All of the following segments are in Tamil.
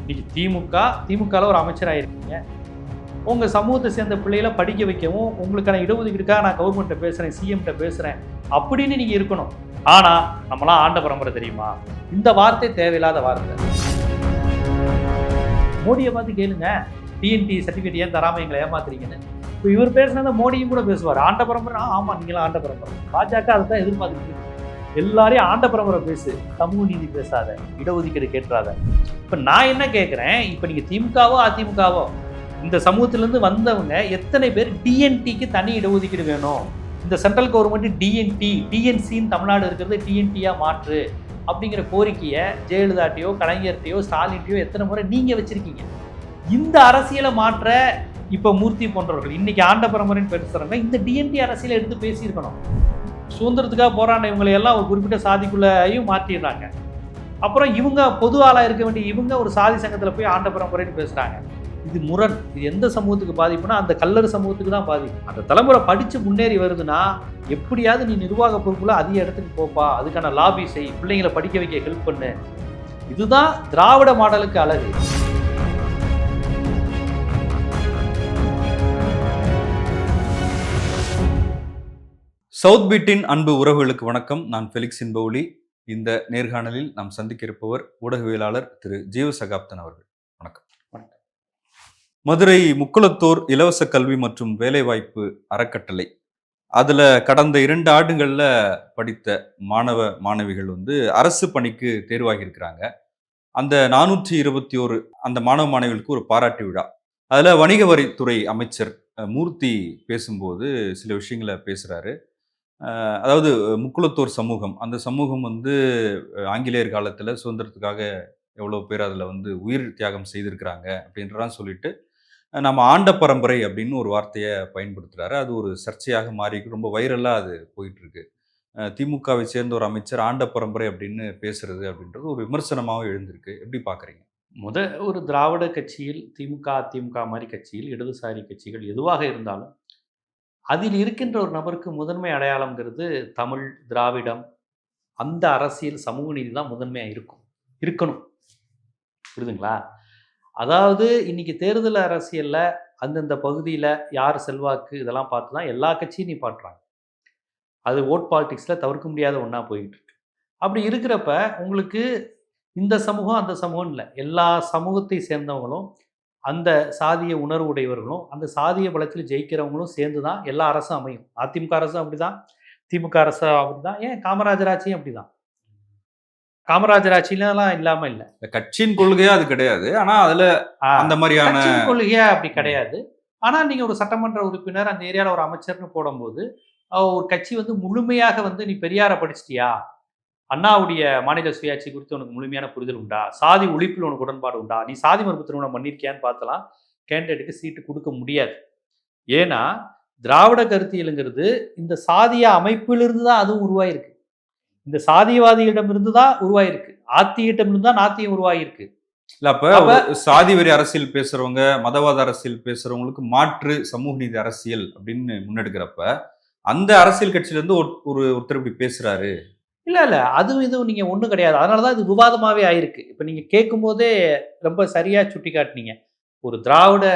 இன்னைக்கு திமுக திமுகவில் ஒரு அமைச்சராக இருக்கீங்க. உங்கள் சமூகத்தை சேர்ந்த பிள்ளைகளை படிக்க வைக்கவும் உங்களுக்கான இடஒதுக்கீடுக்காக நான் கவர்மெண்ட்டை பேசுகிறேன் சிஎம்கிட்ட பேசுகிறேன் அப்படின்னு நீங்கள் இருக்கணும். ஆனால் நம்மளாம் ஆண்ட பரம்பரை தெரியுமா? இந்த வார்த்தை தேவையில்லாத வார்த்தை. மோடியை பார்த்து கேளுங்க. டிஎன்டி சர்டிஃபிகேட் ஏன் தராமல் எங்களை ஏமாத்துறீங்கன்னு. இப்போ இவர் பேசுனா மோடியும் கூட பேசுவார். ஆண்ட பரம்பரை ஆமாம் ஆமா ஆண்ட பரம்பரை. பாஜக அதை தான் எதிர்பார்த்துட்டு எல்லாரையும் ஆண்ட பரம்பரை பேசு. சமூக நீதி பேசாத. இடஒதுக்கீடு கேட்டுறாத இப்போ நான் என்ன கேட்குறேன் இப்போ நீங்கள் திமுகவோ அதிமுகவோ இந்த சமூகத்திலேருந்து வந்தவங்க எத்தனை பேர் டிஎன்டிக்கு தனி இடஒதுக்கீடு வேணும்? இந்த சென்ட்ரல் கவர்மெண்ட் டிஎன்டி டிஎன்சின்னு தமிழ்நாடு இருக்கிறது டிஎன்டியாக மாற்று அப்படிங்கிற கோரிக்கையை ஜெயலலிதாட்டையோ கலைஞர்கிட்டையோ ஸ்டாலின்ட்டையோ எத்தனை முறை நீங்கள் வச்சுருக்கீங்க? இந்த அரசியலை மாற்ற இப்போ மூர்த்தி போன்றவர்கள் இன்னைக்கு ஆண்ட பரம்பரைன்னு பேசுகிறாங்க இந்த டிஎன்டி அரசியலை எடுத்து பேசியிருக்கணும். சுதந்திரத்துக்காக போராடின இவங்களை எல்லாம் ஒரு குறிப்பிட்ட சாதிக்குள்ளேயும் மாற்றிடுறாங்க. அப்புறம் இவங்க பொது ஆளாக இருக்க வேண்டிய இவங்க ஒரு சாதி சங்கத்தில் போய் ஆண்ட பரம்பரைன்னு பேசுகிறாங்க இது முரண். இது எந்த சமூகத்துக்கு பாதிப்புனா அந்த கல்லர் சமூகத்துக்கு தான் பாதிப்பு. அந்த தலைமுறை படித்து முன்னேறி வருதுன்னா எப்படியாவது நீ நிர்வாக பொறுப்புல அதிக இடத்துக்கு போப்பா. அதுக்கான லாபி செய். பிள்ளைங்களை படிக்க வைக்க ஹெல்ப் பண்ணு. இதுதான் திராவிட மாடலுக்கு அழகு. சவுத் பீட்டின் அன்பு உறவுகளுக்கு வணக்கம். நான் ஃபெலிக்ஸ் இன்பவுலி. இந்த நேர்காணலில் நாம் சந்திக்க இருப்பவர் ஊடகவியலாளர் திரு. ஜீவ சகாப்தன் அவர்கள். வணக்கம். வணக்கம். மதுரை முக்குளத்தோர் இலவச கல்வி மற்றும் வேலைவாய்ப்பு அறக்கட்டளை. அதுல கடந்த இரண்டு ஆண்டுகள்ல படித்த மாணவ மாணவிகள் வந்து அரசு பணிக்கு தேர்வாகி இருக்கிறாங்க அந்த நானூற்றி இருபத்தி ஒரு அந்த மாணவ மாணவிகளுக்கு ஒரு பாராட்டு விழா. அதுல வணிக வரித்துறை அமைச்சர் மூர்த்தி பேசும்போது சில விஷயங்களை பேசுறாரு. அஹ் அதாவது முக்குளத்தோர் சமூகம். அந்த சமூகம் வந்து ஆங்கிலேயர் காலத்தில் சுதந்திரத்துக்காக எவ்வளோ பேர் அதில் வந்து உயிர் தியாகம் செய்திருக்கிறாங்க அப்படின்றலாம் சொல்லிட்டு நம்ம ஆண்ட பரம்பரை அப்படின்னு ஒரு வார்த்தையை பயன்படுத்துகிறாரு அது ஒரு சர்ச்சையாக மாறி ரொம்ப வைரலாக அது போயிட்டுருக்கு. திமுகவை சேர்ந்த ஒரு அமைச்சர் ஆண்ட பரம்பரை அப்படின்னு பேசுறது அப்படின்றது ஒரு விமர்சனமாகவும் எழுந்திருக்கு. எப்படி பார்க்குறீங்க முத ஒரு திராவிட கட்சியில் திமுக அதிமுக மாதிரி கட்சியில் இடதுசாரி கட்சிகள் எதுவாக இருந்தாலும் அதில் இருக்கின்ற ஒரு நபருக்கு முதன்மை அடையாளம்ங்கிறது தமிழ் திராவிடம் அந்த அரசியல் சமூக நீதி தான் முதன்மையாக இருக்கும். இருக்கணும். புரியுதுங்களா? அதாவது இன்னைக்கு தேர்தல் அரசியலில் அந்தந்த பகுதியில் யார் செல்வாக்கு இதெல்லாம் பார்த்து தான் எல்லா கட்சியும் பாட்டுறாங்க அது ஓட் பாலிடிக்ஸில் தவிர்க்க முடியாத ஒன்றா போயிட்டு இருக்கு. அப்படி இருக்கிறப்ப உங்களுக்கு இந்த சமூகம் அந்த சமூகம் இல்லை. எல்லா சமூகத்தை சேர்ந்தவங்களும் அந்த சாதிய உணர்வு உடையவர்களும் அந்த சாதிய பலத்தில் ஜெயிக்கிறவங்களும் சேர்ந்து தான் எல்லா அரசும் அமையும். அதிமுக அரசும் அப்படிதான் திமுக அரசும் அப்படிதான் ஏன் காமராஜர் ஆட்சியும் அப்படிதான். காமராஜர் ஆட்சியிலாம் இல்லாம இல்லை. கட்சியின் கொள்கையா அது கிடையாது. ஆனால் அதில் அந்த மாதிரியான கொள்கையா அப்படி கிடையாது. ஆனா நீங்க ஒரு சட்டமன்ற உறுப்பினர் அந்த ஏரியால ஒரு அமைச்சர்னு போடும்போது ஒரு கட்சி வந்து முழுமையாக வந்து நீ பெரியாரை படிச்சிட்டியா? அண்ணாவுடைய மாநில சுயாட்சி குறித்து உனக்கு முழுமையான புரிதல் உண்டா? சாதி ஒழிப்பில் உனக்கு உடன்பாடு உண்டா? நீ சாதி மறுப்பு திருமணம் பண்ணியிருக்கியான்னு பார்த்தலாம் கேண்டிடேட்டுக்கு சீட்டு கொடுக்க முடியாது. ஏன்னா திராவிட கருத்தியலுங்கிறது இந்த சாதிய அமைப்பிலிருந்து தான் அதுவும் உருவாயிருக்கு. இந்த சாதியவாதிகளிடமிருந்து தான் உருவாயிருக்கு. ஆத்தியிடமிருந்து தான் நாத்தியம் உருவாகியிருக்கு இல்ல அப்ப சாதி வெறி அரசியல் பேசுறவங்க மதவாத அரசியல் பேசுறவங்களுக்கு மாற்று சமூக நீதி அரசியல் அப்படின்னு முன்னெடுக்கிறப்ப அந்த அரசியல் கட்சியில இருந்து ஒரு- ஒருத்தர் இப்படி பேசுறாரு. இல்லை இல்லை. அதுவும் இதுவும் நீங்கள் ஒன்றும் கிடையாது. அதனால தான் இது விவாதமாகவே ஆயிருக்கு. இப்போ நீங்கள் கேட்கும்போதே ரொம்ப சரியாக சுட்டி காட்டினீங்க ஒரு திராவிட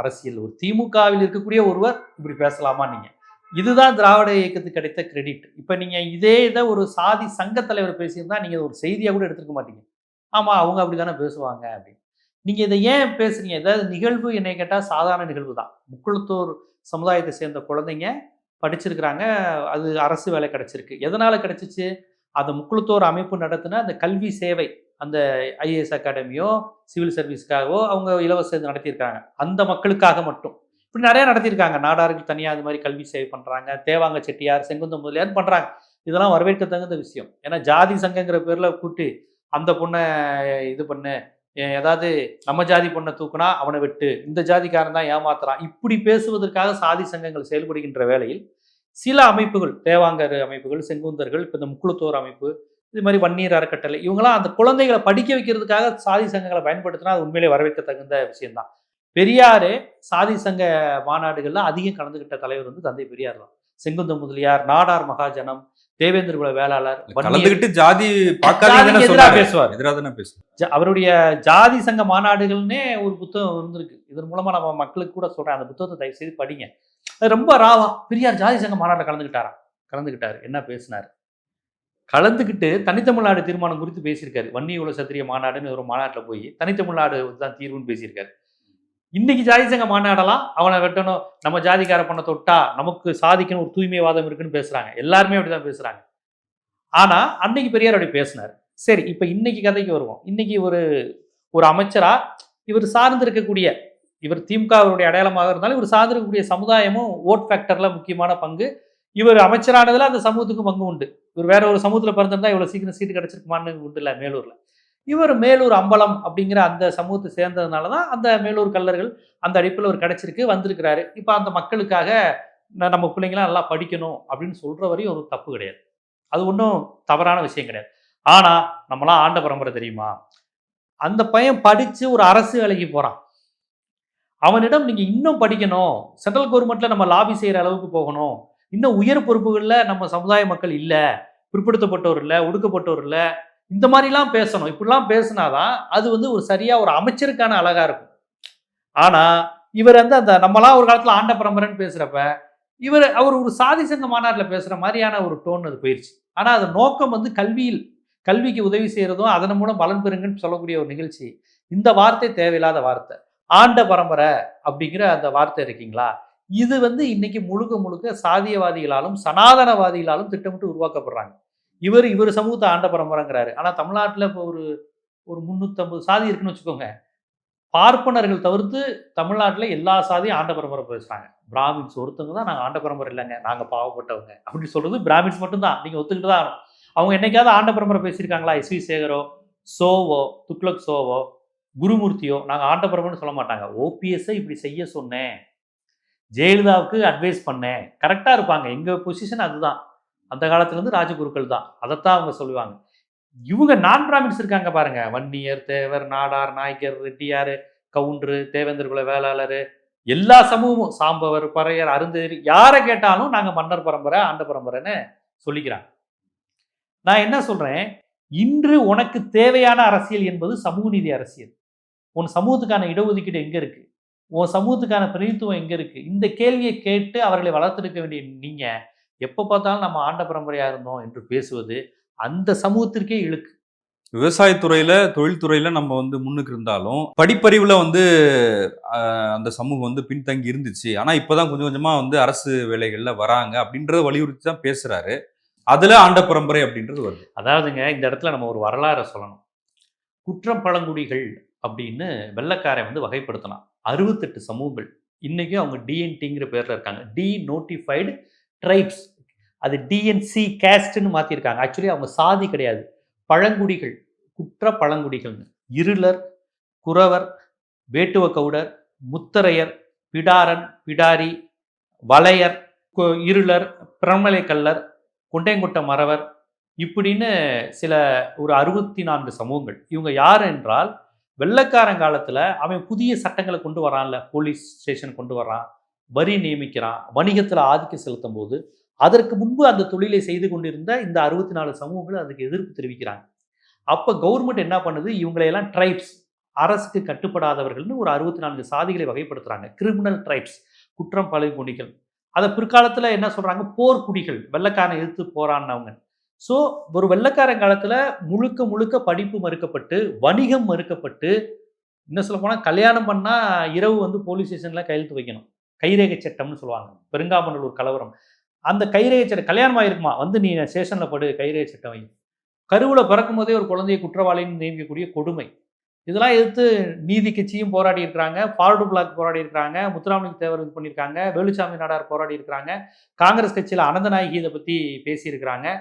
அரசியல் ஒரு திமுகவில் இருக்கக்கூடிய ஒருவர் இப்படி பேசலாமா நீங்கள் இதுதான் திராவிட இயக்கத்துக்கு கிடைத்த கிரெடிட். இப்போ நீங்கள் இதே இதை ஒரு சாதி சங்க தலைவர் பேசியிருந்தா நீங்கள் ஒரு செய்தியாக கூட எடுத்துக்க மாட்டீங்க. ஆமாம் அவங்க அப்படி தானே பேசுவாங்க அப்படின்னு. நீங்கள் இதை ஏன் பேசுறீங்க? ஏதாவது நிகழ்வு என்னை கேட்டால் சாதாரண நிகழ்வு தான். முக்குளத்தூர் சமுதாயத்தை சேர்ந்த குழந்தைங்க படிச்சிருக்கிறாங்க அது அரசு வேலை கிடச்சிருக்கு. எதனால் கிடச்சிச்சு? அந்த முக்குளத்தோர் அமைப்பு நடத்தின அந்த கல்வி சேவை அந்த ஐஏஎஸ் அகாடமியோ சிவில் சர்வீஸ்க்காகவோ அவங்க இலவச இது நடத்தியிருக்காங்க. அந்த மக்களுக்காக மட்டும். இப்படி நிறைய நடத்தியிருக்காங்க. நாடார்கள் தனியாக அது மாதிரி கல்வி சேவை பண்ணுறாங்க தேவாங்க செட்டியார் செங்குந்த முதலியார் பண்ணுறாங்க இதெல்லாம் வரவேற்க தகுந்த விஷயம். ஏன்னா ஜாதி சங்கங்கிற பேரில் கூட்டி அந்த பொண்ணை இது பண்ணு ஏதாவது நம்ம ஜாதி பொண்ணை தூக்குனா அவனை விட்டு. இந்த ஜாதிக்காரன் தான் ஏமாத்துறான். இப்படி பேசுவதற்காக சாதி சங்கங்கள் செயல்படுகின்ற வேளையில் சில அமைப்புகள் தேவாங்கர் அமைப்புகள் செங்குந்தர்கள் இப்போ இந்த முக்குளத்தோர் அமைப்பு இது மாதிரி வன்னியர் அறக்கட்டளை இவங்களாம் அந்த குழந்தைகளை படிக்க வைக்கிறதுக்காக சாதி சங்கங்களை பயன்படுத்தினா அது உண்மையிலே வரவேற்க தகுந்த விஷயம்தான். பெரியார் சாதி சங்க மாநாடுகளில் அதிகம் கலந்துக்கிட்ட தலைவர் வந்து தந்தை பெரியார் தான். செங்குந்த முதலியார் நாடார் மகாஜனம் தேவேந்திர குல வேளாளர் கலந்துகிட்டு ஜாதி பேசுவார். எதிராக பேசுவார் அவருடைய ஜாதி சங்க மாநாடுகள்னே ஒரு புத்தகம் இருந்திருக்கு. இதன் மூலமா நம்ம மக்களுக்கு கூட சொல்றேன். அந்த புத்தகத்தை தயவு செய்து படிங்க. அது ரொம்ப ராவா. பெரியார் ஜாதி சங்க மாநாட்டில் கலந்துக்கிட்டாரா கலந்துக்கிட்டாரு என்ன பேசினார்? கலந்துக்கிட்டு தனித்தமிழ்நாடு தீர்மானம் குறித்து பேசியிருக்காரு. வன்னி உல சத்திரிய மாநாடுன்னு ஒரு மாநாட்டில் போய் தனித்தமிழ்நாடு தான் தீர்வுன்னு பேசியிருக்காரு. இன்னைக்கு ஜாதி சங்க மாநாடெல்லாம் அவனை வெட்டணும். நம்ம ஜாதிக்கார பண்ண தொட்டா நமக்கு சாதிக்கணும் ஒரு தூய்மைவாதம் இருக்குன்னு பேசுறாங்க. எல்லாருமே அப்படிதான் பேசுறாங்க. ஆனா அன்னைக்கு பெரியார் அப்படி பேசினார். சரி இப்ப இன்னைக்கு கதைக்கு வருவோம். இன்னைக்கு ஒரு ஒரு அமைச்சரா? இவர் சார்ந்து இருக்கக்கூடிய இவர் திமுக அவருடைய அடையாளமாக இருந்தாலும் இவர் சார்ந்து இருக்கக்கூடிய சமுதாயமும் ஓட் ஃபேக்டர்ல முக்கியமான பங்கு. இவர் அமைச்சரானதுல அந்த சமூகத்துக்கு பங்கு உண்டு. இவர் வேற ஒரு சமூகத்துல பிறந்திருந்தா இவ்வளவு சீக்கிரம் சீட்டு கிடைச்சிருக்குமான்னு உண்டு இல்ல மேலூர்ல. இவர் மேலூர் அம்பலம் அப்படிங்கிற அந்த சமூகத்தை சேர்ந்ததுனால தான் அந்த மேலூர் கல்லர்கள் அந்த அடிப்பில் ஒரு கிடைச்சிருக்கு வந்திருக்கிறாரு. இப்போ அந்த மக்களுக்காக நம்ம பிள்ளைங்களாம் நல்லா படிக்கணும் அப்படின்னு சொல்கிற வரையும் ஒரு தப்பு கிடையாது. அது ஒன்றும் தவறான விஷயம் கிடையாது. ஆனால் நம்மளாம் ஆண்ட பரம்பரை தெரியுமா? அந்த பையன் படித்து ஒரு அரசு வேலைக்கு போகிறான் அவனிடம் நீங்கள் இன்னும் படிக்கணும். சென்ட்ரல் கவர்மெண்ட்டில் நம்ம லாபி செய்கிற அளவுக்கு போகணும். இன்னும் உயர் பொறுப்புகளில் நம்ம சமுதாய மக்கள் இல்லை. பிற்படுத்தப்பட்டோர் இல்லை ஒடுக்கப்பட்டோர் இல்லை. இந்த மாதிரிலாம் பேசணும். இப்படிலாம் பேசினாதான் அது வந்து ஒரு சரியாக ஒரு அமைச்சருக்கான அழகாக இருக்கும். ஆனால் இவர் வந்து அந்த நம்மளாம் ஒரு காலத்தில் ஆண்ட பரம்பரைன்னு பேசுகிறப்ப இவர் அவர் ஒரு சாதி சங்க மாநாட்டில் பேசுகிற மாதிரியான ஒரு டோன் அது போயிடுச்சு ஆனால் அது நோக்கம் வந்து கல்வியில் கல்விக்கு உதவி செய்கிறதும் அதன் மூலம் பலன் பெறுங்கன்னு சொல்லக்கூடிய ஒரு நிகழ்ச்சி. இந்த வார்த்தை தேவையில்லாத வார்த்தை. ஆண்ட பரம்பரை அப்படிங்கிற அந்த வார்த்தை இருக்கீங்களா? இது வந்து இன்னைக்கு முழுக்க முழுக்க சாதியவாதிகளாலும் சனாதனவாதிகளாலும் திட்டமிட்டு உருவாக்கப்படுறாங்க. இவர் இவர் சமூகத்தை ஆண்ட பரம்பரைங்கிறாரு. ஆனால் தமிழ்நாட்டில் இப்போ ஒரு ஒரு முந்நூற்றம்பது சாதி இருக்குன்னு வச்சுக்கோங்க. பார்ப்பனர்கள் தவிர்த்து தமிழ்நாட்டில் எல்லா சாதியும் ஆண்ட பரம்பரை பேசுகிறாங்க பிராமின்ஸ் ஒருத்தவங்க தான் நாங்கள் ஆண்ட பரம்பரை இல்லைங்க. நாங்கள் பாவப்பட்டவங்க. அப்படி சொல்கிறது பிராமின்ஸ் மட்டும்தான். நீங்கள் ஒத்துக்கிட்டு தான் ஆகணும். அவங்க என்னைக்காவது ஆண்ட பரம்பரை பேசியிருக்காங்களா? எஸ் வி சேகரோ சோவோ துக்ளக் சோவோ குருமூர்த்தியோ நாங்கள் ஆண்ட பரம்பரைன்னு சொல்ல மாட்டாங்க. ஓபிஎஸ்ஸை இப்படி செய்ய சொன்னேன். ஜெயலலிதாவுக்கு அட்வைஸ் பண்ணேன். கரெக்டாக இருப்பாங்க. எங்கள் பொசிஷன் அதுதான். அந்த காலத்துலேருந்து ராஜகுருக்கள் தான். அதைத்தான் அவங்க சொல்லுவாங்க. இவங்க நான் பிராமின்ஸ் இருக்காங்க பாருங்க. வன்னியர் தேவர் நாடார் நாய்க்கர் ரெட்டியார் கவுண்டரு தேவேந்தர் குல வேளாளர் எல்லா சமூகமும் சாம்பவர் பறையர் அருந்ததிரி யாரை கேட்டாலும் நாங்கள் மன்னர் பரம்பரை ஆண்ட பரம்பரைன்னு சொல்லிக்கிறாங்க. நான் என்ன சொல்கிறேன் இன்று உனக்கு தேவையான அரசியல் என்பது சமூக நீதி அரசியல். உன் சமூகத்துக்கான இடஒதுக்கீடு எங்கே இருக்குது உன் சமூகத்துக்கான பிரதித்துவம் எங்கே இருக்குது இந்த கேள்வியை கேட்டு அவர்களை வளர்த்தெடுக்க வேண்டிய நீங்கள் எப்ப பார்த்தாலும் நம்ம ஆண்ட பரம்பரையா இருந்தோம் என்று பேசுவது அந்த சமூகத்திற்கே இழுக்கு. விவசாயத்துறையில தொழில்துறையில நம்ம வந்து முன்னுக்கு இருந்தாலும் படிப்பறிவுல வந்து அந்த சமூகம் வந்து பின்தங்கி இருந்துச்சு. ஆனா இப்பதான் கொஞ்சம் கொஞ்சமா வந்து அரசு வேலைகள்ல வராங்க அப்படின்றத வலியுறுத்தி தான் பேசுறாரு. அதுல ஆண்ட பரம்பரை அப்படின்றது வருது. அதாவதுங்க இந்த இடத்துல நம்ம ஒரு வரலாறை சொல்லணும். குற்றம் பழங்குடிகள் அப்படின்னு வெள்ளைக்காரன் வந்து வகைப்படுத்தலாம் அறுபத்தெட்டு சமூகங்கள். இன்னைக்கும் அவங்க டிஎன்டிங்கிற பேர்ல இருக்காங்க. டி நோட்டிஃபைடு ட்ரைப்ஸ் அது டிஎன்சி கேஸ்ட்னு மாற்றிருக்காங்க ஆக்சுவலி அவங்க சாதி கிடையாது. பழங்குடிகள் குற்ற பழங்குடிகள்னு இருளர் குறவர் வேட்டுவ கவுடர் முத்தரையர் பிடாரன் பிடாரி வளையர் இருளர் பிரமலை கல்லர் கொண்டைங்குட்ட மறவர் இப்படின்னு சில ஒரு அறுபத்தி நான்கு சமூகங்கள். இவங்க யார் என்றால் வெள்ளக்காரன் காலத்தில் அவன் புதிய சட்டங்களை கொண்டு வரான்ல போலீஸ் ஸ்டேஷன் கொண்டு வரான். வரி நியமிக்கிறான். வணிகத்தில் ஆதிக்கம் செலுத்தும் போது அதற்கு முன்பு அந்த தொழிலை செய்து கொண்டிருந்த இந்த அறுபத்தி நாலு சமூகங்கள் அதுக்கு எதிர்ப்பு தெரிவிக்கிறாங்க. அப்போ கவர்மெண்ட் என்ன பண்ணுது? இவங்களையெல்லாம் ட்ரைப்ஸ் அரசுக்கு கட்டுப்படாதவர்கள்னு ஒரு அறுபத்தி நான்கு சாதிகளை வகைப்படுத்துகிறாங்க கிரிமினல் ட்ரைப்ஸ் குற்றம் பழங்குடிகள் அதை பிற்காலத்தில் என்ன சொல்கிறாங்க போர்க்குடிகள் வெள்ளக்காரன் எதிர்த்து போராடினவங்க. ஸோ ஒரு வெள்ளக்காரன் காலத்தில் முழுக்க முழுக்க படிப்பு மறுக்கப்பட்டு வணிகம் மறுக்கப்பட்டு என்ன சொல்ல போனால் கல்யாணம் பண்ணால் இரவு வந்து போலீஸ் ஸ்டேஷனில் கையெழுத்து வைக்கணும். கைரேகை சட்டம்னு சொல்லுவாங்க. பெருங்காமநல்லூர் கலவரம். அந்த கைரேகை சட்டம் கல்யாணம் ஆயிருக்குமா? வந்து நீ ஸ்டேஷனில் படு கைரேகை சட்டம் வை. கருவில் பிறக்கும் போதே ஒரு குழந்தையை குற்றவாளின்னு நியமிக்கக்கூடிய கொடுமை. இதெல்லாம் எதிர்த்து நீதி கட்சியும் போராடி இருக்கிறாங்க. ஃபார்டு பிளாக் போராடி இருக்கிறாங்க. முத்துராமலிங்க தேவர் இது பண்ணியிருக்காங்க. வேலுச்சாமி நாடார் போராடி இருக்கிறாங்க. காங்கிரஸ் கட்சியில் அனந்தநாயகி இதை பற்றி பேசியிருக்கிறாங்க.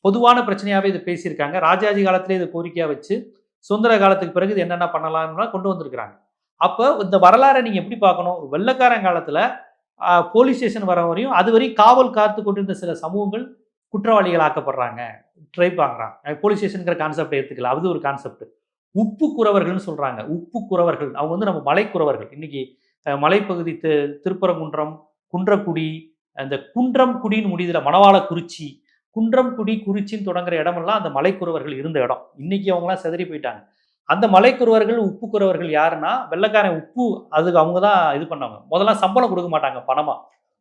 பொதுவான பிரச்சனையாகவே இதை பேசியிருக்காங்க. ராஜாஜி காலத்திலே இதை கோரிக்கையாக வச்சு சுதந்திர காலத்துக்கு பிறகு இது என்னென்ன பண்ணலாம்னா கொண்டு வந்திருக்கிறாங்க. அப்போ இந்த வரலாறை நீங்கள் எப்படி பார்க்கணும்? வெள்ளைக்காரன் காலத்தில் போலீஸ் ஸ்டேஷன் வர வரையும் அது வரையும் காவல் காத்து கொண்டிருந்த சில சமூகங்கள் குற்றவாளிகள் ஆக்கப்படுறாங்க. ட்ரை ஆகுறாங்க போலீஸ் ஸ்டேஷனுங்கிற கான்செப்ட் எடுத்துக்கல. அது ஒரு கான்செப்ட் உப்பு குறவர்கள்னு சொல்கிறாங்க உப்பு குறவர்கள். அவங்க வந்து நம்ம மலைக்குறவர்கள் இன்னைக்கு மலைப்பகுதி தி திருப்பரங்குன்றம் குன்றக்குடி அந்த குன்றம் குடின்னு முடியுதுல குன்றம் குடி குறிச்சின்னு தொடங்குற இடமெல்லாம் அந்த மலைக்குறவர்கள் இருந்த இடம். இன்னைக்கு அவங்கலாம் செதறி போயிட்டாங்க. அந்த மலைக்குறவர்கள் உப்பு குறவர்கள் யாருன்னா வெள்ளைக்காரன் உப்பு அதுக்கு அவங்க தான் இது பண்ணாங்க. முதல்ல சம்பளம் கொடுக்க மாட்டாங்க பணமா?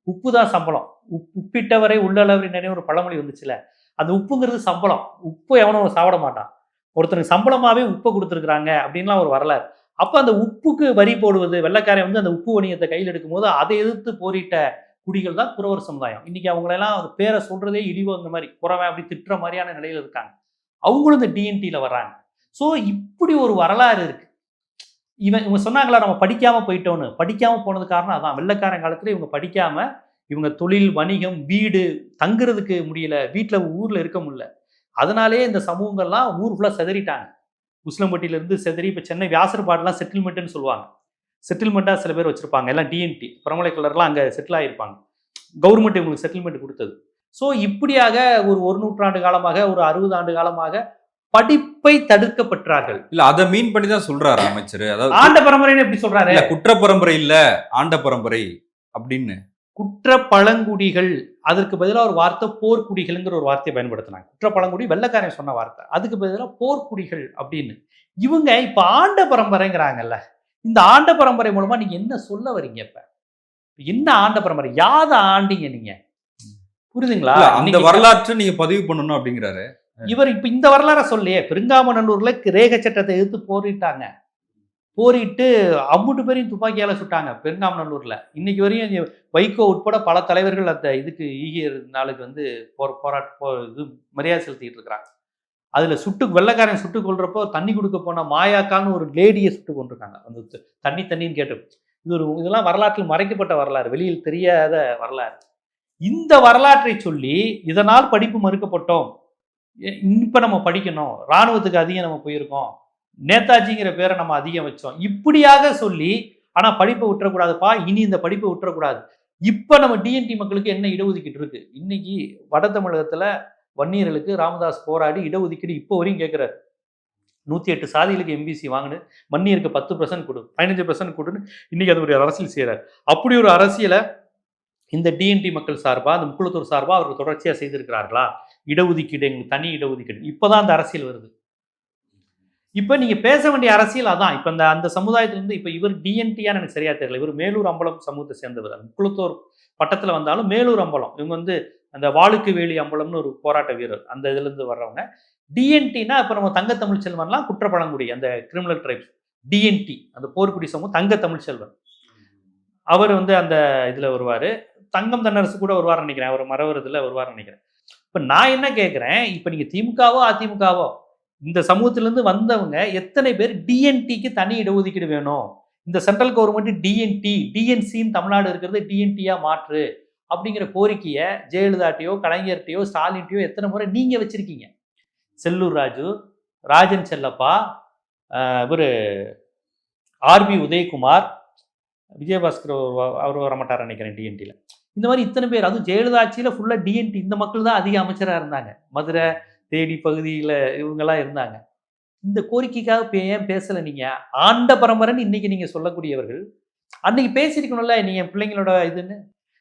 உப்பு தான் சம்பளம். உப் உப்பிட்டவரை உள்ளளவர் நினைவு ஒரு பழமொழி வந்துச்சுல. அந்த உப்புங்கிறது சம்பளம். உப்பு எவனும் சாப்பிட மாட்டான். ஒருத்தருக்கு சம்பளமாகவே உப்பை கொடுத்துருக்குறாங்க அப்படின்லாம் ஒரு வரலாறு. அப்போ அந்த உப்புக்கு வரி போடுவது வெள்ளைக்காரன் வந்து அந்த உப்பு வணிகத்தை கையில் எடுக்கும்போது அதை எதிர்த்து போரிட்ட குடிகள் தான் குறவர் சமுதாயம். இன்னைக்கு அவங்களெல்லாம் அந்த பேரை சொல்றதே இழிவு அந்த மாதிரி குறவன் அப்படி திட்டுற மாதிரியான நிலையில் இருக்காங்க. அவங்களும் இந்த டிஎன்டியில் வர்றாங்க. ஸோ இப்படி ஒரு வரலாறு இருக்கு. இவன் இவங்க சொன்னாங்களா நம்ம படிக்காம போயிட்டோன்னு படிக்காம போனது காரணம் அதான். வெள்ளக்காரன் காலத்துல இவங்க படிக்காம இவங்க தொழில் வணிகம் வீடு தங்குறதுக்கு முடியல. வீட்டில் ஊர்ல இருக்க முடியல. அதனாலே இந்த சமூகங்கள்லாம் ஊர் ஃபுல்லாக செதறிட்டாங்க. உசிலம்பட்டியில இருந்து செதறி இப்போ சென்னை வியாசர்பாடுலாம் செட்டில்மெண்ட்டுன்னு சொல்லுவாங்க. செட்டில்மெண்ட்டாக சில பேர் வச்சிருப்பாங்க. எல்லாம் டிஎன்டி பிரமலை கலர்லாம் அங்கே செட்டில் ஆகிருப்பாங்க கவர்மெண்ட் இவங்களுக்கு செட்டில்மெண்ட் கொடுத்தது. ஸோ இப்படியாக ஒரு ஒரு நூற்றாண்டு காலமாக ஒரு அறுபது ஆண்டு காலமாக படிப்பை தடுக்கப்பட்டார்கள். இல்ல அதை மீன் பண்ணி தான் சொல்றாரு அமைச்சர். அதாவது ஆண்ட பரம்பரைன்னு எப்படி சொல்றாரு? குற்ற பரம்பரை இல்ல ஆண்ட பரம்பரை அப்படின்னு. குற்ற பழங்குடிகள் அதற்கு பதிலாக ஒரு வார்த்தை போர்க்குடிகள்ங்கிற ஒரு வார்த்தையை பயன்படுத்தினாங்க. குற்ற பழங்குடி வெள்ளைக்காரன் சொன்ன வார்த்தை. அதுக்கு பதிலாக போர்க்குடிகள் அப்படின்னு. இவங்க இப்ப ஆண்ட பரம்பரைங்கிறாங்கல்ல இந்த ஆண்ட பரம்பரை மூலமா நீங்க என்ன சொல்ல வரீங்க இப்ப? என்ன ஆண்ட பரம்பரை? யாத ஆண்டிங்க நீங்க? புரியுதுங்களா? அந்த வரலாற்றை நீங்க பதிவு பண்ணணும் அப்படிங்கிறாரு. இவர் இப்ப இந்த வரலாறை சொல்லியே பெருங்காமநல்லூர்ல ரேக சட்டத்தை எதிர்த்து போரிட்டாங்க. போரிட்டு அம்புட்டு பேரையும் துப்பாக்கியால சுட்டாங்க பெருங்காமநல்லூர்ல. இன்னைக்கு வரையும் வைகோ உட்பட பல தலைவர்கள் அந்த இதுக்கு ஈகியர் நாளுக்கு வந்து போர் போராட்ட போ இது மரியாதை செலுத்திட்டு இருக்கிறாங்க. அதுல சுட்டு வெள்ளைக்காரன் சுட்டு கொள்றப்போ தண்ணி கொடுக்க போன மாயாக்கான்னு ஒரு லேடியை சுட்டு கொண்டிருக்காங்க அந்த தண்ணி தண்ணின்னு கேட்டு. இது ஒரு இதெல்லாம் வரலாற்றில் மறைக்கப்பட்ட வரலாறு வெளியில் தெரியாத வரலாறு. இந்த வரலாற்றை சொல்லி இதனால் படிப்பு மறுக்கப்பட்டோம். இப்போ நம்ம படிக்கணும். ராணுவத்துக்கு அதிகம் நம்ம போயிருக்கோம். நேதாஜிங்கிற பேரை நம்ம அதிகம் வச்சோம். இப்படியாக சொல்லி ஆனால் படிப்பை விட்டுறக்கூடாதுப்பா இனி இந்த படிப்பை விட்டுறக்கூடாது. இப்போ நம்ம டிஎன்டி மக்களுக்கு என்ன இடஒதுக்கீடு இருக்கு? இன்னைக்கு வட தமிழகத்தில் வன்னியர்களுக்கு ராமதாஸ் போராடி இடஒதுக்கீடு இப்போ வரையும் கேட்குறாரு நூற்றி எட்டு சாதிகளுக்கு எம்பிசி வாங்கினு வன்னியருக்கு பத்து பர்சன்ட் கொடு பதினஞ்சு பர்சன்ட் கொடுன்னு இன்னைக்கு அது ஒரு அரசியல் செய்கிறார் அப்படி ஒரு அரசியலை இந்த டிஎன்டி மக்கள் சார்பாக அந்த முக்குளத்தூர் சார்பாக அவர்கள் தொடர்ச்சியாக செய்திருக்கிறார்களா? இடஒதுக்கீடு எங்களுக்கு தனி இடஒதுக்கீடு. இப்பதான் அந்த அரசியல் வருது. இப்போ நீங்கள் பேச வேண்டிய அரசியல் அதான். இப்போ அந்த அந்த சமுதாயத்திலிருந்து இப்போ இவர் டிஎன்டியான்னு எனக்கு சரியாக தெரியல. இவர் மேலூர் அம்பலம் சமூகத்தை சேர்ந்தவர். அந்த பட்டத்தில் வந்தாலும் மேலூர் அம்பலம். இவங்க வந்து அந்த வாளுக்கு வேலி அம்பலம்னு ஒரு போராட்ட வீரர். அந்த இதுலேருந்து வர்றவங்க. டிஎன்டினா இப்போ நம்ம தங்க தமிழ் செல்வன்லாம் குற்றப்பழங்குடி அந்த கிரிமினல் ட்ரைப்ஸ் டிஎன்டி அந்த போர்க்குடி சமூகம் தங்க தமிழ் செல்வன். அவர் வந்து அந்த இதில் வருவார். தங்கம் தன்னரசு கூட வருவார் நினைக்கிறேன். அவர் மறவரதுல வருவார் நினைக்கிறேன். இப்போ நான் என்ன கேட்குறேன் இப்போ நீங்கள் திமுகவோ அதிமுகவோ இந்த சமூகத்திலேருந்து வந்தவங்க எத்தனை பேர் டிஎன்டிக்கு தனி இடஒதுக்கீடு வேணும்? இந்த சென்ட்ரல் கவர்மெண்ட் டிஎன்டி டிஎன்சின்னு தமிழ்நாடு இருக்கிறது டிஎன்டியாக மாற்று அப்படிங்கிற கோரிக்கையை ஜெயலலிதாட்டையோ கலைஞர்கிட்டையோ ஸ்டாலின்ட்டையோ எத்தனை முறை நீங்கள் வச்சுருக்கீங்க? செல்லூர் ராஜு ராஜன் செல்லப்பா இவர் ஆர்பி உதயகுமார் விஜயபாஸ்கர் அவர் வர மாட்டார் நினைக்கிறேன் டிஎன்டியில் இந்த மாதிரி இத்தனை பேர் அதுவும் ஜெயலலிதா ஆட்சியில் ஃபுல்லாக டிஎன்டி இந்த மக்கள் தான் அதிக அமைச்சராக இருந்தாங்க. மதுரை தேனி பகுதியில் இவங்கெல்லாம் இருந்தாங்க. இந்த கோரிக்கைக்காக ஏன் பேசலை நீங்கள் ஆண்ட பரம்பரைன்னு இன்னைக்கு நீங்கள் சொல்லக்கூடியவர்கள். அன்னைக்கு பேசியிருக்கணும்ல நீங்கள் பிள்ளைங்களோட இதுன்னு?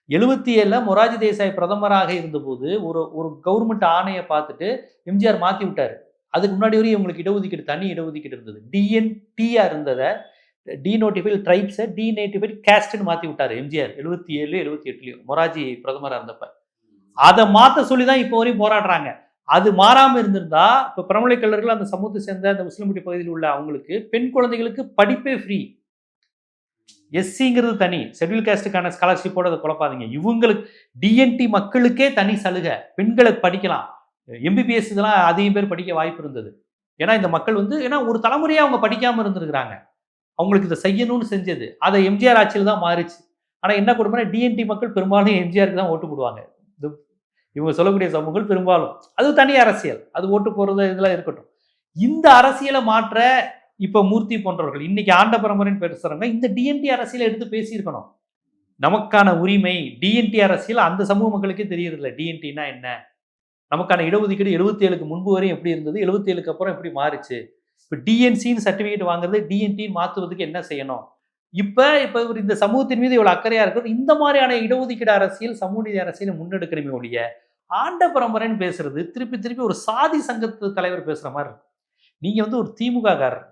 எழுபத்தி ஏழில் மொராஜி தேசாய் பிரதமராக இருந்தபோது ஒரு ஒரு கவர்மெண்ட் ஆணையை பார்த்துட்டு எம்ஜிஆர் மாற்றி விட்டார். அதுக்கு முன்னாடி வரையும் இவங்களுக்கு இடஒதுக்கீடு தனி இடஒதுக்கீடு இருந்தது. டிஎன்டியாக இருந்ததை டீநோட்டிஃபைல் ட்ரைப்ஸை டிநேட்டிஃபைட் கேஸ்ட்னு மாற்றி விட்டார் எம்ஜிஆர். எழுபத்தி ஏழு எழுபத்தி எட்டுலையும் மொராஜி பிரதமராக இருந்தப்ப. அதை மாற்ற சொல்லி தான் இப்போ வரையும் போராடுறாங்க. அது மாறாமல் இருந்திருந்தா இப்போ பிரமலை கல்லர்கள் அந்த சமூகத்தை சேர்ந்த அந்த முஸ்லிம்குடி பகுதியில் உள்ள அவங்களுக்கு பெண் குழந்தைகளுக்கு படிப்பே ஃப்ரீ எஸ்சிங்கிறது தனி. ஷெட்யூல் காஸ்ட்டுக்கான ஸ்காலர்ஷிப்போட அதை குழப்பாதீங்க. இவங்களுக்கு டிஎன்டி மக்களுக்கே தனி சலுகை. பெண்களுக்கு படிக்கலாம். எம்பிபிஎஸ் இதெல்லாம் அதிகம் பேர் படிக்க வாய்ப்பு இருந்தது. ஏன்னா இந்த மக்கள் வந்து ஏன்னா ஒரு தலைமுறையாக அவங்க படிக்காமல் இருந்திருக்கிறாங்க. அவங்களுக்கு இதை செய்யணும்னு செஞ்சது. அதை எம்ஜிஆர் ஆட்சியில் தான் மாறிச்சு. ஆனால் என்ன கொடுமைனா டிஎன்டி மக்கள் பெரும்பாலும் எம்ஜிஆருக்கு தான் ஓட்டு போடுவாங்க. இது இவங்க சொல்லக்கூடிய சமூகங்கள் பெரும்பாலும். அது தனி அரசியல். அது ஓட்டு போகிறது இதெல்லாம் இருக்கட்டும். இந்த அரசியலை மாற்ற இப்போ மூர்த்தி போன்றவர்கள் இன்னைக்கு ஆண்ட பரம்பரைன்னு பேசுறவங்க இந்த டிஎன்டி அரசியலை எடுத்து பேசியிருக்கணும். நமக்கான உரிமை டிஎன்டி அரசியல் அந்த சமூக மக்களுக்கே தெரியறதில்ல. டிஎன்டினா என்ன? நமக்கான இடஒதுக்கீடு எழுபத்தி ஏழுக்கு முன்பு வரையும் எப்படி இருந்தது? எழுபத்தி ஏழுக்கு அப்புறம் எப்படி மாறுச்சு? இப்போ டிஎன்சின்னு சர்டிஃபிகேட் வாங்குறது டிஎன்டின்னு மாற்றுவதுக்கு என்ன செய்யணும்? இப்போ இப்போ இவர் இந்த சமூகத்தின் மீது இவ்வளோ அக்கறையாக இருக்கிறது. இந்த மாதிரியான இடஒதுக்கீடு அரசியல் சமூக நீதி அரசியல் முன்னெடுக்கணுமே ஒழிய ஆண்ட பரம்பரைன்னு பேசுறது திருப்பி திருப்பி ஒரு சாதி சங்கத்து தலைவர் பேசுகிற மாதிரி நீங்கள் வந்து ஒரு திமுககாரர்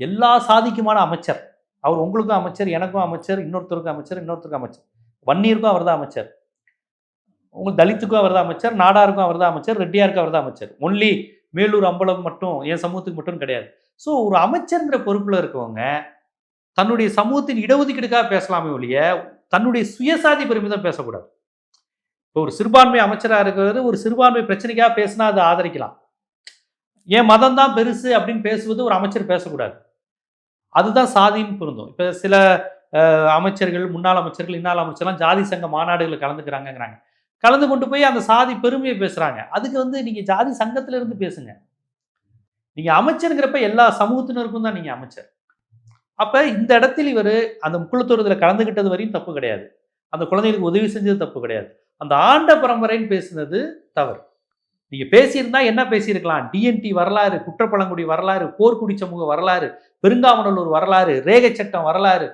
எல்லா சாதிக்குமான அமைச்சர் அவர் உங்களுக்கும் அமைச்சர் எனக்கும் அமைச்சர் இன்னொருத்தருக்கும் அமைச்சர் இன்னொருத்தருக்கும் அமைச்சர். வன்னியருக்கும் அவர் தான் அமைச்சர். உங்களுக்கு தலித்துக்கும் அவர் தான் அமைச்சர் நாடாருக்கும் அவர் தான் அமைச்சர் ரெட்டியாருக்கும் அவர் தான் அமைச்சர். ஒன்லி மேலூர் அம்பலம் மட்டும் என் சமூகத்துக்கு மட்டும் கிடையாது. ஸோ ஒரு அமைச்சர்ங்கிற பொறுப்பில் இருக்கவங்க தன்னுடைய சமூகத்தின் இடஒதுக்கீடுக்காக பேசலாமே ஒழிய தன்னுடைய சுயசாதி பெருமிதம் பேசக்கூடாது. இப்போ ஒரு சிறுபான்மை அமைச்சராக இருக்கிறவர் ஒரு சிறுபான்மை பிரச்சனைக்காக பேசினா அதை ஆதரிக்கலாம். என் மதம் தான் பெருசு அப்படின்னு பேசுவது ஒரு அமைச்சர் பேசக்கூடாது. அதுதான் சாதின்னு பொருந்தும். இப்போ சில அமைச்சர்கள் முன்னாள் அமைச்சர்கள் இன்னாள் அமைச்சர்லாம் ஜாதி சங்க மாநாடுகளில் கலந்துக்கிறாங்கங்கிறாங்க. கலந்து கொண்டு போய் அந்த சாதி பெருமையை பேசுகிறாங்க அதுக்கு வந்து நீங்கள் ஜாதி சங்கத்திலிருந்து பேசுங்க. நீங்கள் அமைச்சருங்கிறப்ப எல்லா சமூகத்தினருக்கும் தான் நீங்கள் அமைச்சர். அப்போ இந்த இடத்தில் இவர் அந்த முக்குளத்தோரத்தில் கலந்துக்கிட்டது வரையும் தப்பு கிடையாது. அந்த குழந்தைகளுக்கு உதவி செஞ்சது தப்பு கிடையாது. அந்த ஆண்ட பரம்பரைன்னு பேசுனது தவறு. நீங்கள் பேசியிருந்தா என்ன பேசியிருக்கலாம்? டிஎன்டி வரலாறு குற்றப்பழங்குடி வரலாறு போர்க்குடி சமூக வரலாறு பெருங்காமநல்லூர் வரலாறு ரேகை சட்டம் வரலாறு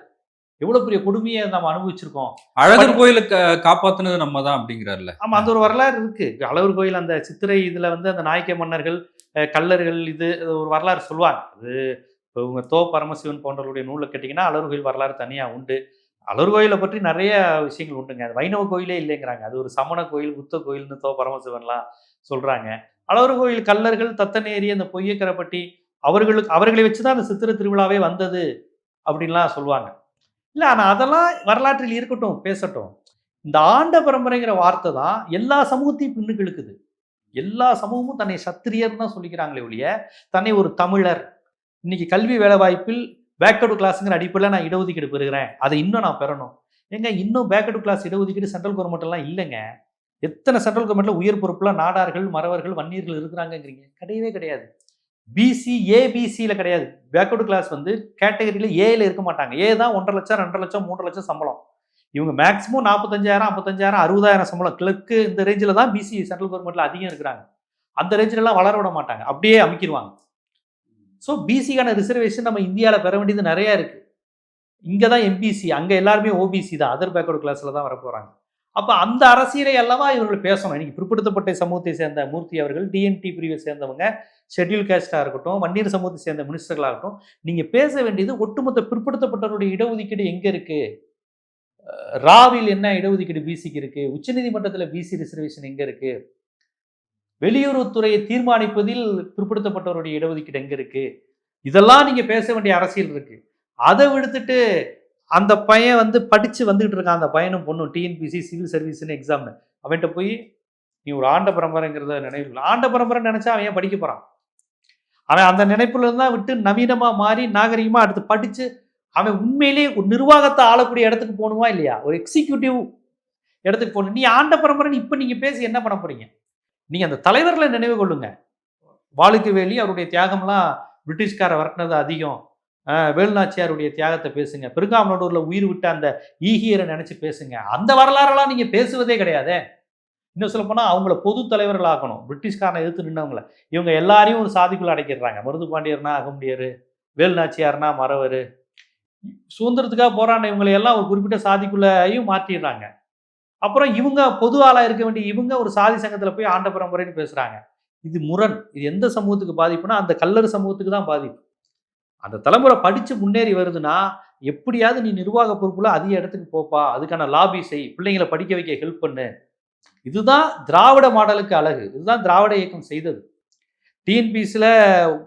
எவ்வளவு பெரிய கொடுமையை நம்ம அனுபவிச்சிருக்கோம். அழகர் கோயிலை கா- காப்பாத்துனது நம்ம தான் அப்படிங்கிறாருல்ல ஆமா அந்த ஒரு வரலாறு இருக்கு. அழகர் கோயில் அந்த சித்திரை இதுல வந்து அந்த நாயக்க மன்னர்கள் அஹ், கள்ளர்கள் இது ஒரு வரலாறு சொல்லுவாங்க. அது இப்போ உங்க தோ பரமசிவன் போன்றவருடைய நூலை கேட்டிங்கன்னா அழகர் கோயில் வரலாறு தனியா உண்டு. அழகர் கோயிலை பற்றி நிறைய விஷயங்கள் உண்டுங்க. அது வைணவ கோயிலே இல்லைங்கிறாங்க. அது ஒரு சமண கோயில் புத்த கோயில்னு தோ பரமசிவன்லாம் சொல்றாங்க. அழகர் கோயில் கள்ளர்கள் தத்தநேரி அந்த பொய்யக்கரைப்பட்டி அவர்களுக்கு அவர்களை வச்சு தான் அந்த சித்திரை திருவிழாவே வந்தது அப்படின்லாம் சொல்லுவாங்க. இல்லை ஆனால் அதெல்லாம் வரலாற்றில் இருக்கட்டும் பேசட்டும். இந்த ஆண்ட பரம்பரைங்கிற வார்த்தை தான் எல்லா சமூகத்தையும் பின்னுக்கு இழுக்குது எல்லா சமூகமும் தன்னை சத்திரியர் தான் சொல்லிக்கிறாங்களே ஒழிய தன்னை ஒரு தமிழர். இன்னைக்கு கல்வி வேலைவாய்ப்பில் பேக்வர்டு கிளாஸுங்கிற அடிப்படையில் நான் இடஒதுக்கீடு பெறுகிறேன். அதை இன்னும் நான் பெறணும். ஏங்க இன்னும் பேக்வர்டு கிளாஸ் இடஒதுக்கீடு சென்ட்ரல் கவர்மெண்ட்லாம் இல்லைங்க. எத்தனை சென்ட்ரல் கவர்மெண்ட்டில் உயர் பொறுப்புலாம் நாடார்கள் மறவர்கள் வன்னியர்கள் இருக்கிறாங்கங்கிறீங்க. கிடையவே கிடையாது. பிசி ஏபிசியில் கிடையாது. பேக்வர்டு கிளாஸ் வந்து கேட்டகரியில் ஏல இருக்க மாட்டாங்க. ஏ தான் ஒன்றரை லட்சம் ரெண்டரை லட்சம் மூன்று லட்சம் சம்பளம். இவங்க மேக்ஸிமம் நாற்பத்தஞ்சாயிரம் ஐம்பத்தஞ்சாயிரம் அறுபதாயிரம் சம்பளம். கிழக்கு இந்த ரேஞ்சில் தான் பிசி சென்ட்ரல் கவர்மெண்ட்டில் அதிகம் இருக்கிறாங்க. அந்த ரேஞ்சிலலாம் வளர விட மாட்டாங்க. அப்படியே அமைக்கிடுவாங்க. ஸோ பிசிக்கான ரிசர்வேஷன் நம்ம இந்தியாவில் பெற வேண்டியது நிறையா இருக்குது இங்கே தான் எம்பிசி அங்கே எல்லாருமே ஓபிசி தான். அதர் பேக்வர்டு கிளாஸில் தான் வரப்போகிறாங்க அப்போ அந்த அரசியலை அல்லவா இவர்கள் பேசணும்? இன்னைக்கு பிற்படுத்தப்பட்ட சமூகத்தை சேர்ந்த மூர்த்தி அவர்கள் டிஎன்டி பிரிவை சேர்ந்தவங்க ஷெட்யூல் கேஸ்டாக இருக்கட்டும் வன்னியர் சமூகத்தை சேர்ந்த மினிஸ்டர்களாக இருக்கட்டும் நீங்கள் பேச வேண்டியது ஒட்டுமொத்த பிற்படுத்தப்பட்டவருடைய இடஒதுக்கீடு எங்கே இருக்குது ராவில் என்ன இடஒதுக்கீடு பிசிக்கு இருக்குது உச்சநீதிமன்றத்தில் பிசி ரிசர்வேஷன் எங்கே இருக்குது வெளியுறவுத்துறையை தீர்மானிப்பதில் பிற்படுத்தப்பட்டவருடைய இடஒதுக்கீடு எங்கே இருக்குது இதெல்லாம் நீங்கள் பேச வேண்டிய அரசியல் இருக்குது அதை விடுத்துட்டு அந்த பையன் வந்து படித்து வந்துகிட்டு இருக்கான். அந்த பையனும் பொண்ணும் டிஎன்பிசி சிவில் சர்வீஸ்னு எக்ஸாம்னு அவன்கிட்ட போய் நீ ஒரு ஆண்ட பரம்பரைங்கிறத நினைவு ஆண்ட பரம்பரை நினச்சா அவன் ஏன் படிக்க போகிறான் அவன் அந்த நினைப்புல தான் விட்டு நவீனமாக மாறி நாகரிகமாக அடுத்து படித்து அவன் உண்மையிலேயே ஒரு நிர்வாகத்தை ஆளக்கூடிய இடத்துக்கு போகணுமா இல்லையா? ஒரு எக்ஸிக்யூட்டிவ் இடத்துக்கு போகணும். நீ ஆண்ட பரம்பரைன்னு இப்போ நீங்கள் பேசி என்ன பண்ண போகிறீங்க நீங்கள் அந்த தலைவர்களை நினைவு கொள்ளுங்க. வாழ்க்கை வேலி அவருடைய தியாகம்லாம் பிரிட்டிஷ்கார வரட்டினது அதிகம். வேலுநாச்சியாருடைய தியாகத்தை பேசுங்க. பெருங்காமநல்லூர்ல உயிர் விட்ட அந்த ஈகியரை நினச்சி பேசுங்க. அந்த வரலாறெல்லாம் நீங்கள் பேசுவதே கிடையாதே. இன்னும் சொல்ல போனால் அவங்கள பொது தலைவர்கள் ஆக்கணும். பிரிட்டிஷ்காரனை எதிர்த்து நின்றவங்கள இவங்க எல்லாரையும் ஒரு சாதிக்குள்ள அடைக்கிறாங்க மருது பாண்டியர்னா அகமுடியர் வேலுநாச்சியார்னா மறவர். சுதந்திரத்துக்காக போராடின இவங்களை எல்லாம் ஒரு குறிப்பிட்ட சாதிக்குள்ளேயும் மாற்றிடுறாங்க. அப்புறம் இவங்க பொது ஆளாக இருக்க வேண்டிய இவங்க ஒரு சாதி சங்கத்தில் போய் ஆண்ட பரம்பரைன்னு பேசுகிறாங்க இது முரண். இது எந்த சமூகத்துக்கு பாதிப்புனா அந்த கல்லர் சமூகத்துக்கு தான் பாதிப்பு. அந்த தலைமுறை படித்து முன்னேறி வருதுன்னா எப்படியாவது நீ நிர்வாக பொறுப்புல அதிக இடத்துக்கு போப்பா அதுக்கான லாபி செய் பிள்ளைங்களை படிக்க வைக்க ஹெல்ப் பண்ணு. இதுதான் திராவிட மாடலுக்கு அழகு. இதுதான் திராவிட இயக்கம் செய்தது. டிஎன்பிசியில்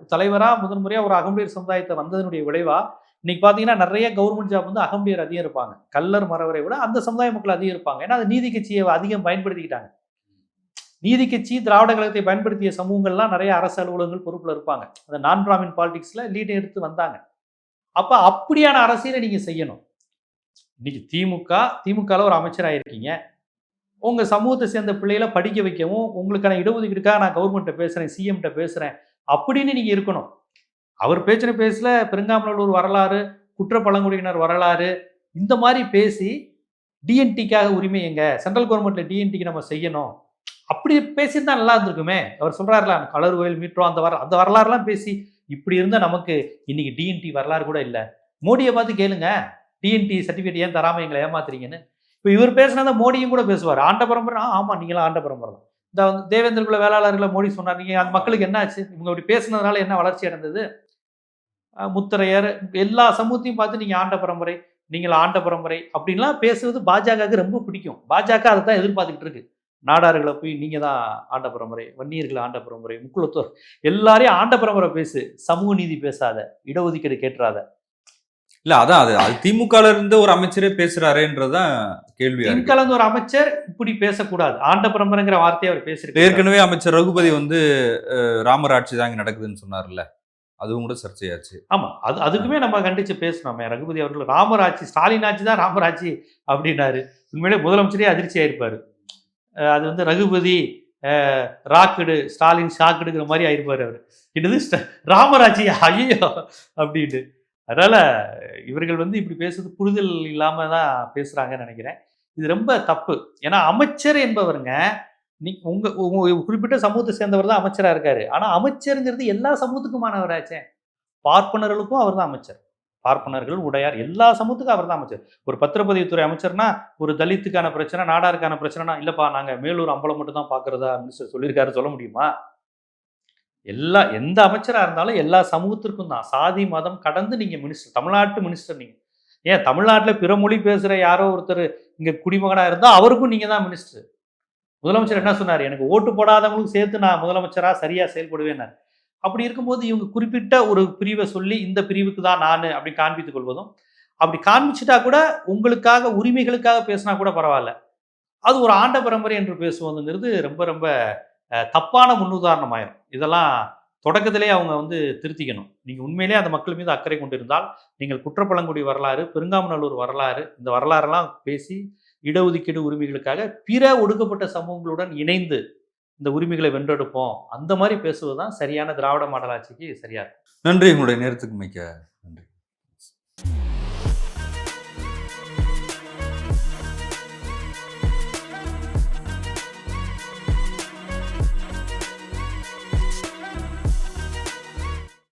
தலைவராக முதன் முறையாக ஒரு அகம்பியர் சமுதாயத்தை வந்ததனுடைய விளைவா இன்னைக்கு பார்த்தீங்கன்னா நிறைய கவர்மெண்ட் ஜாப் வந்து அகம்பியர் அதிகம் இருப்பாங்க. கல்லர் மறவரை விட அந்த சமுதாய மக்கள் அதிகம் இருப்பாங்க. ஏன்னா அது நீதி கட்சியை அதிகம் பயன்படுத்திக்கிட்டாங்க. நீதி கட்சி திராவிட கழகத்தை பயன்படுத்திய சமூகங்கள்லாம் நிறைய அரசு அலுவலகங்கள் பொறுப்பில் இருப்பாங்க. அந்த நான் பிராமின் பாலிடிக்ஸில் லீட் எடுத்து வந்தாங்க. அப்போ அப்படியான அரசியலை நீங்கள் செய்யணும். இன்னைக்கு திமுக திமுகவில் ஒரு அமைச்சராக இருக்கீங்க. உங்கள் சமூகத்தை சேர்ந்த பிள்ளைகளை படிக்க வைக்கவும் உங்களுக்கான இடஒதுக்கீடுக்காக நான் கவர்மெண்ட்டை பேசுகிறேன் சிஎம்கிட்ட பேசுகிறேன் அப்படின்னு நீங்கள் இருக்கணும். அவர் பேச்சின பேசல பெருங்காமலூர் வரலாறு குற்ற பழங்குடியினர் வரலாறு இந்த மாதிரி பேசி டிஎன்டிக்காக உரிமை எங்க? சென்ட்ரல் கவர்மெண்ட்ல டிஎன்டிக்கு நம்ம செய்யணும். அப்படி பேசியிருந்தா நல்லா இருந்திருக்குமே. அவர் சொல்கிறாருல கலர் கோயில் மீட்ரோ அந்த வர அந்த வரலாறுலாம் பேசி இப்படி இருந்தால் நமக்கு இன்னைக்கு டிஎன்டி வரலாறு கூட இல்லை. மோடியை பார்த்து கேளுங்க. டிஎன்டி சர்டிஃபிகேட் ஏன் தராமல் எங்களை ஏமாத்துறீங்கன்னு? இப்போ இவர் பேசினா மோடியும் கூட பேசுவார். ஆண்ட பரம்பரை ஆ, நீங்களாம் ஆண்ட பரம்பரை தான். இந்த வந்து தேவேந்திர குல வேளாளர்களை மோடி சொன்னார். நீங்கள் அந்த மக்களுக்கு என்ன ஆச்சு? இவங்க இப்படி பேசுனதுனால என்ன வளர்ச்சி அடைந்தது? முத்தரையர் எல்லா சமூகத்தையும் பார்த்து நீங்கள் ஆண்ட பரம்பரை நீங்கள் ஆண்ட பரம்பரை அப்படின்லாம் பேசுவது பாஜகவுக்கு ரொம்ப பிடிக்கும். பாஜக அதை தான் எதிர்பார்த்துக்கிட்டு இருக்கு. நாடார்களை போய் நீங்க தான் ஆண்ட பரம்பரை வன்னியர்களை ஆண்ட பரம்பரை முக்குளத்தோர் எல்லாரையும் ஆண்ட பரம்பரை பேசு சமூக நீதி பேசாத இடஒதுக்கீடு கேட்டுறாத. இல்ல அதான் அது அது திமுக இருந்து ஒரு அமைச்சரே பேசுறாருன்றதுதான் இருக்கு. கலந்து ஒரு அமைச்சர் இப்படி பேசக்கூடாது. ஆண்ட பரம்பரைங்கிற வார்த்தையை அவர் பேசியிருக்காரு ஏற்கனவே அமைச்சர் ரகுபதி வந்து ராமர் ஆட்சி தான் இங்க நடக்குதுன்னு சொன்னார்ல. அதுவும் கூட சர்ச்சையாச்சு. ஆமா அது அதுக்குமே நம்ம கண்டிச்சு பேசணுமே. ரகுபதி அவர்கள் ராமர் ஆட்சி ஸ்டாலின் ஆட்சி தான் ராமர் ஆட்சி அப்படின்னாரு. உண்மையிலே முதலமைச்சரே அதிர்ச்சி ஆயிருப்பாரு அது வந்து ரகுபதி அஹ், ராக்குடு ஸ்டாலின் ஷாக்குடுங்கிற மாதிரி ஆயிருப்பாரு அவர். என்னது? ராமராஜி ஐயோ அப்படின்ட்டு. அதனால் இவர்கள் வந்து இப்படி பேசுறது புரிதல் இல்லாமல் தான் பேசுகிறாங்கன்னு நினைக்கிறேன். இது ரொம்ப தப்பு. ஏன்னா அமைச்சர் என்பவருங்க நீ உங்கள் குறிப்பிட்ட சமூகத்தை சேர்ந்தவர் தான் அமைச்சராக இருக்காரு. ஆனால் அமைச்சருங்கிறது எல்லா சமூகத்துக்குமானவராச்சே. பார்ப்பனர்களுக்கும் அவர் தான் அமைச்சர். பார்ப்பனர்கள் உடையார் எல்லா சமூகத்துக்கும் அவர் தான் அமைச்சர். ஒரு பத்திரப்பதிவுத்துறை அமைச்சர்னா ஒரு தலித்துக்கான பிரச்சனை நாடாருக்கான பிரச்சனைனா இல்லப்பா நாங்க மேலூர் அம்பலம் மட்டும் தான் பாக்குறதா மினிஸ்டர் சொல்லியிருக்காரு சொல்ல முடியுமா? எல்லா எந்த அமைச்சரா இருந்தாலும் எல்லா சமூகத்திற்கும் தான். சாதி மதம் கடந்து நீங்க மினிஸ்டர் தமிழ்நாட்டு மினிஸ்டர் நீங்க. ஏன் தமிழ்நாட்டுல பிற மொழி பேசுற யாரோ ஒருத்தர் இங்க குடிமகனா இருந்தா அவருக்கும் நீங்க தான் மினிஸ்டர் முதலமைச்சர் என்ன சொன்னார்? எனக்கு ஓட்டு போடாதவங்களுக்கு சேர்த்து நான் முதலமைச்சரா சரியா செயல்படுவேன்னார். அப்படி இருக்கும்போது இவங்க குறிப்பிட்ட ஒரு பிரிவை சொல்லி இந்த பிரிவுக்கு தான் நான் அப்படி காண்பித்துக் கொள்வதும் அப்படி காண்பிச்சிட்டா கூட உங்களுக்காக உரிமைகளுக்காக பேசினா கூட பரவாயில்ல. அது ஒரு ஆண்ட பரம்பரை என்று பேசுவதுங்கிறது ரொம்ப ரொம்ப தப்பான முன்னுதாரணம் ஆயிரும் இதெல்லாம் தொடக்கத்திலே அவங்க வந்து திருத்திக்கணும். நீங்கள் உண்மையிலே அந்த மக்கள் மீது அக்கறை கொண்டிருந்தால் நீங்கள் குற்றப்பழங்குடி வரலாறு பெருங்காமநல்லூர் வரலாறு இந்த வரலாறெல்லாம் பேசி இடஒதுக்கீடு உரிமைகளுக்காக பிற ஒடுக்கப்பட்ட சமூகங்களுடன் இணைந்து இந்த உரிமைகளை வென்றெடுப்போம். அந்த மாதிரி பேசுவது தான் சரியான திராவிட மாடல் ஆட்சிக்கு சரியா இருக்கும் நன்றி. உங்களுடைய நேரத்துக்கு மிக்க